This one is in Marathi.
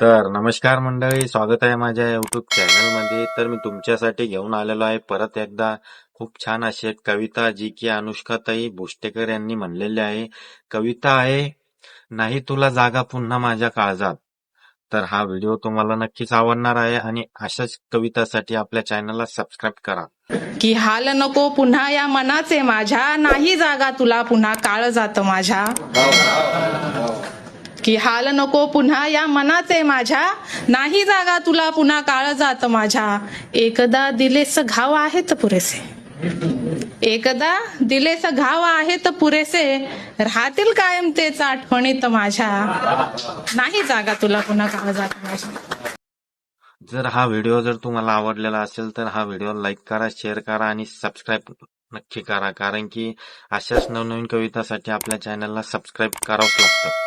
तर नमस्कार मंडळी स्वागत आहे माझ्या युट्यूब चॅनलमध्ये. तर मी तुमच्यासाठी घेऊन आलेलो आहे परत एकदा. खूप छान अशी एक कविता जी की अनुष्काताई भुष्टेकर यांनी म्हणलेली आहे. कविता आहे नाही तुला जागा पुन्हा माझ्या काळजात. तर हा व्हिडिओ तुम्हाला नक्कीच आवडणार आहे आणि अशाच कवितासाठी आपल्या चॅनलला सबस्क्राईब करा. की हाल नको पुन्हा या मनाचे माझ्या. नाही जागा तुला पुन्हा काळ जात माझ्या. की हाल नको पुन्हा या मनाचे माझ्या. नाही जागा तुला पुन्हा काळ जात माझ्या. एकदा दिलेस घाव आहेत पुरेसे. एकदा दिलेस घाव आहेत पुरेसे. राहतील कायम तेच आठवणीत माझ्या. नाही जागा तुला पुन्हा काळ जात माझ्या. जर हा व्हिडिओ जर तुम्हाला आवडलेला असेल तर हा व्हिडिओ लाईक करा शेअर करा आणि सबस्क्राईब नक्की करा. कारण की अशाच नवनवीन कवितासाठी आपल्या चॅनलला सबस्क्राईब करावंच लागतं.